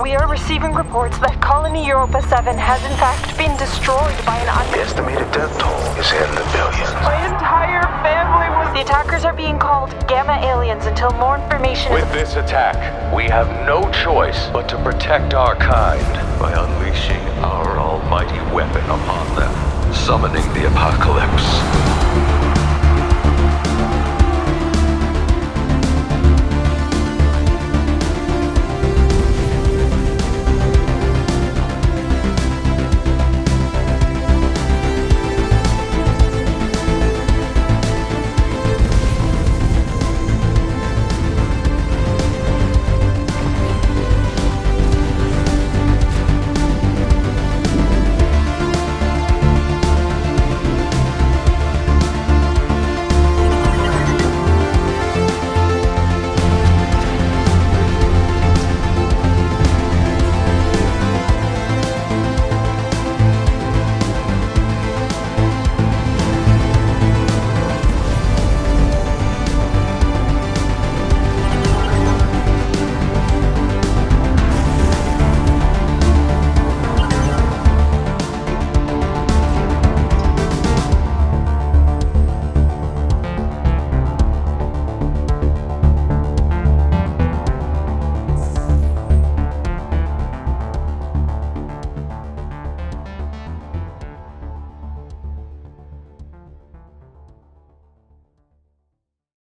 We are receiving reports that Colony Europa 7 has in fact been destroyed by an un- The estimated death toll is in the billions. My entire family was. The attackers are being called Gamma Aliens until more information is. With this attack, we have no choice but to protect our kind by unleashing our almighty weapon upon them, summoning the apocalypse.